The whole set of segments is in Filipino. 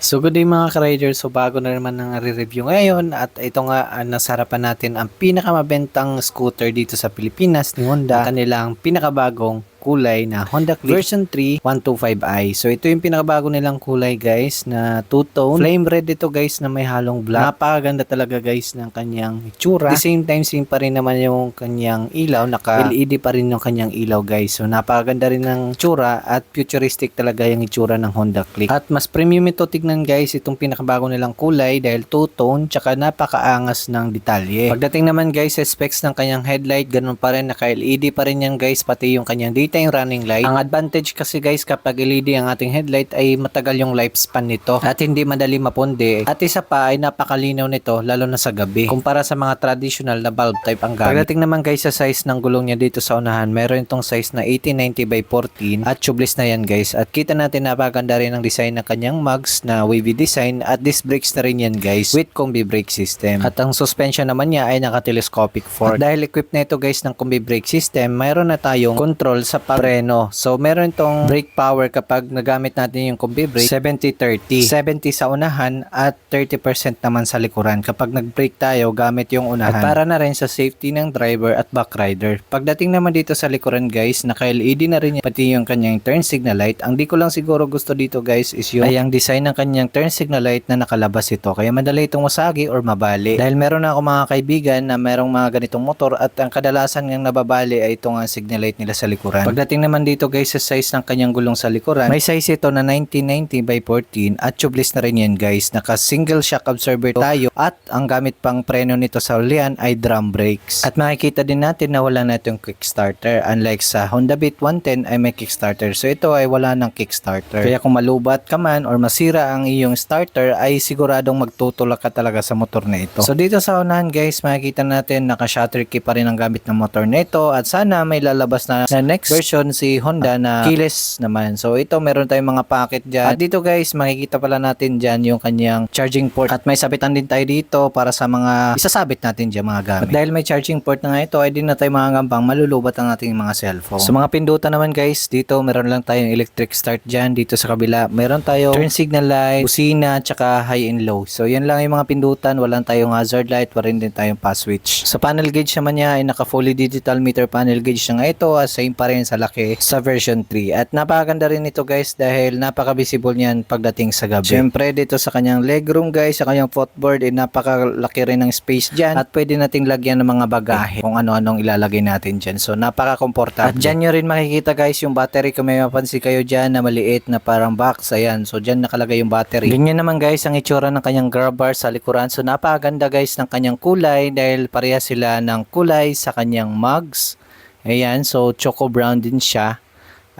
So good day mga ka-riders, so bago na naman ang re-review ngayon at ito nga ang nasa harapan natin ang pinakamabentang scooter dito sa Pilipinas ni Honda, ang kanilang pinakabagong kulay na Honda Click version 3 125i. So ito yung pinakabago nilang kulay guys na two-tone. Flame red ito guys na may halong black. Napakaganda talaga guys ng kanyang itsura. At the same time same pa rin naman yung kanyang ilaw. Naka LED pa rin yung kanyang ilaw guys. So napakaganda rin ng itsura at futuristic talaga yung itsura ng Honda Click. At mas premium ito tignan guys itong pinakabago nilang kulay dahil two-tone tsaka napakaangas ng detalye. Pagdating naman guys sa specs ng kanyang headlight ganun pa rin naka LED pa rin yan guys pati yung kanyang daytime running light. Ang advantage kasi guys kapag LED ang ating headlight ay matagal yung lifespan nito at hindi madali mapundi. At isa pa ay napakalinaw nito lalo na sa gabi kumpara sa mga traditional na bulb type ang gamit. Pagdating naman guys sa size ng gulong niya dito sa unahan, meron itong size na 1890 by 14 at tubeless na yan guys. At kita natin napaganda rin ang design ng kanyang mugs na wavy design at disc brakes na rin yan guys with combi brake system. At ang suspension naman niya ay naka-telescopic fork. At dahil equipped na ito guys ng combi brake system, mayroon na tayong control sa pagpreno. So meron itong brake power kapag nagamit natin yung combi brake 70-30. 70 sa unahan at 30% naman sa likuran kapag nag-brake tayo gamit yung unahan. At para na rin sa safety ng driver at back rider. Pagdating naman dito sa likuran guys, naka-LED na rin pati yung kanyang turn signal light. Ang di ko lang siguro gusto dito guys is yung ay ang design ng kanyang turn signal light na nakalabas ito. Kaya madali itong masagi or mabali. Dahil meron na ako mga kaibigan na merong mga ganitong motor at ang kadalasan ng nababali ay itong ang signal light nila sa likuran. Pagdating naman dito guys sa size ng kanyang gulong sa likuran, may size ito na 1990 by 14 at tubeless na rin yan guys. Naka single shock absorber tayo at ang gamit pang preno nito sa ulian ay drum brakes. At makikita din natin na wala na itong kickstarter. Unlike sa Honda Beat 110 ay may kickstarter. So ito ay wala ng kickstarter. Kaya kung malubat ka man or masira ang iyong starter ay siguradong magtutulak ka talaga sa motor na ito. So dito sa unahan guys makikita natin naka shutter key pa rin ang gamit ng motor na ito at sana may lalabas na, na next version si Honda na keyless naman. So ito meron tayong mga packet dyan. At dito guys makikita pala natin dyan yung kanyang charging port at may sabitan din tayo dito para sa mga isasabit natin dyan mga gamit. At dahil may charging port na nga ito ay di na tayo mga malulubat ang ating mga cellphone. So mga pindutan naman guys dito meron lang tayong electric start dyan dito sa kabila. Meron tayo turn signal light, busina, tsaka high and low. So yan lang yung mga pindutan. Walang tayong hazard light, wala rin din tayong pass switch. Sa panel gauge naman niya ay naka fully digital meter panel gauge na nga ito. Same pa rin sa laki sa version 3. At napakaganda rin ito guys dahil napaka-visible niyan pagdating sa gabi. Siyempre dito sa kanyang legroom guys, sa kanyang footboard ay napakalaki rin ng space dyan at pwede nating lagyan ng mga bagahe kung ano-anong ilalagay natin dyan. So napaka-komportable. At dyan nyo rin makikita guys yung battery kung may mapansin kayo dyan na maliit na parang box. Ayan, so dyan nakalagay yung battery. Ganyan naman guys ang itsura ng kanyang grab bar sa likuran. So napakaganda guys ng kanyang kulay dahil pareha sila ng kulay sa kanyang mugs. Ayan, so choco brown din siya.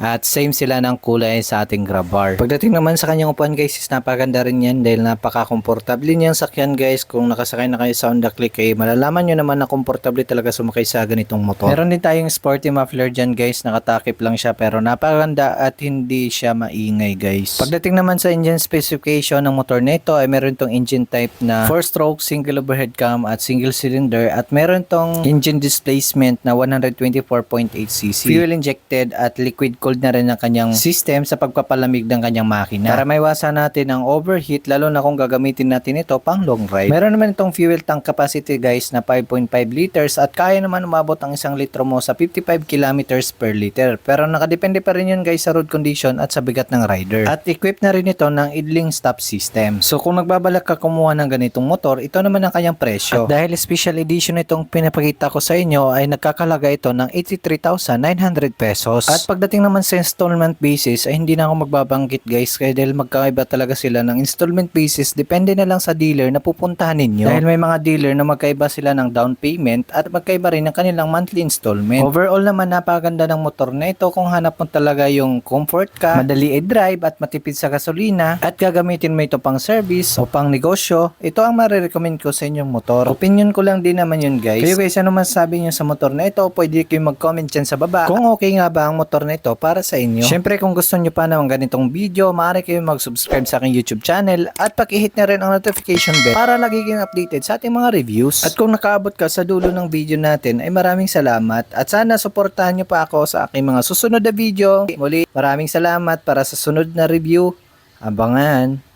At same sila ng kulay sa ating grab. Pagdating naman sa kanyang upuan guys, is napakaganda rin yan dahil napaka-komportable niyang sakyan guys. Kung nakasakay na kayo sa Honda Click ay malalaman nyo naman na komportable talaga sumakay sa ganitong motor. Meron din tayong sporty muffler dyan guys, nakatakip lang siya pero napakaganda at hindi siya maingay guys. Pagdating naman sa engine specification ng motor nito ay meron tong engine type na 4-stroke single overhead cam at single cylinder at meron tong engine displacement na 124.8cc. Fuel injected at liquid cooled na rin ang kanyang system sa pagpapalamig ng kanyang makina. Para maiwasan natin ang overheat lalo na kung gagamitin natin ito pang long ride. Meron naman itong fuel tank capacity guys na 5.5 liters at kaya naman umabot ang isang litro mo sa 55 kilometers per liter. Pero nakadepende pa rin yun guys sa road condition at sa bigat ng rider. At equipped na rin ito ng idling stop system. So kung nagbabalak ka kumuha ng ganitong motor, ito naman ang kanyang presyo. At dahil special edition itong pinapakita ko sa inyo ay nagkakalaga ito ng 83,900 pesos. At pagdating naman sa installment basis ay hindi na ako magbabanggit guys kaya dahil magkaiba talaga sila ng installment basis depende na lang sa dealer na pupuntahan ninyo. Dahil may mga dealer na magkaiba sila ng down payment at magkaiba rin ng kanilang monthly installment. Overall naman napakaganda ng motor na ito kung hanap mo talaga yung comfort ka, madali i-drive at matipid sa gasolina at gagamitin mo ito pang service o pang negosyo, ito ang marirecommend ko sa inyong motor. Opinion ko lang din naman yun guys. Kayo guys, ano masasabi nyo sa motor na ito? Pwede kayo mag-comment dyan sa baba kung okay nga ba ang motor na ito para sa inyo. Syempre kung gusto nyo pa ng ganitong video, maaari kayo mag-subscribe sa aking YouTube channel at paki-hit na rin ang notification bell para lagi kayong updated sa ating mga reviews. At kung nakaabot ka sa dulo ng video natin ay maraming salamat at sana suportahan nyo pa ako sa aking mga susunod na video. Muli, maraming salamat para sa sunod na review. Abangan!